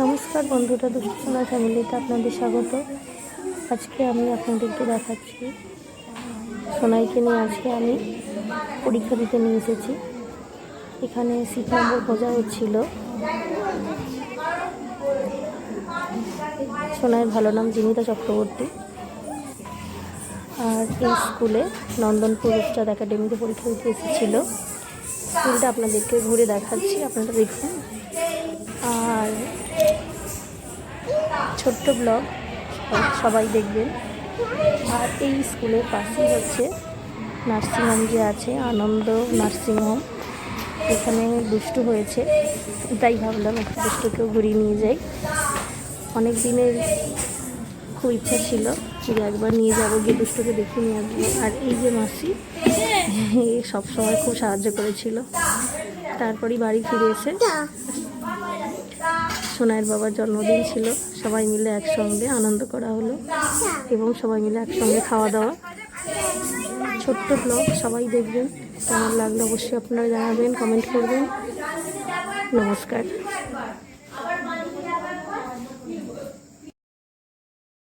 নমস্কার বন্ধুরা দুষ্টনা ফ্যামিলিতে আপনাদের স্বাগত। আজকে আমি আপনাদেরকে দেখাচ্ছি, সোনাইকে নিয়ে আজকে আমি পরীক্ষা দিতে নিয়ে এসেছি। এখানে সিট নম্বর খোঁজা হচ্ছিল। সোনাইয়ের ভালো নাম জিমিতা চক্রবর্তী। আর এই স্কুলে নন্দনপুর উচ্চাদ একাডেমিতে পরীক্ষা দিতে এসেছিল। স্কুলটা আপনাদেরকে ঘুরে দেখাচ্ছি, আপনারা দেখুন আর ছোট্ট ব্লগ, সবাই দেখবেন। আর এই স্কুলের পাশেই হচ্ছে নার্সিংহোম যে আছে, আনন্দ নার্সিংহোম এখানে দুষ্টু হয়েছে, তাই ভাবলাম একটা দুষ্টুকেও ঘুরিয়ে নিয়ে যাই। অনেক দিনের খুব ইচ্ছা ছিল যে একবার নিয়ে যাব, গিয়ে দুষ্টুকে দেখে নিয়ে আসব। আর এই যে মাসি, এ সব সময় খুব সাহায্য করেছিল। তারপরই বাড়ি ফিরে এসে সোনাইয়ের বাবার জন্মদিন ছিল। সবাই মিলে একসঙ্গে আনন্দ করা হলো এবং সবাই মিলে একসঙ্গে খাওয়া দাওয়া। ছোট্ট ব্লগ সবাই দেখবেন। কেমন লাগল অবশ্যই আপনারা জানাবেন কমেন্ট করবেন। নমস্কার।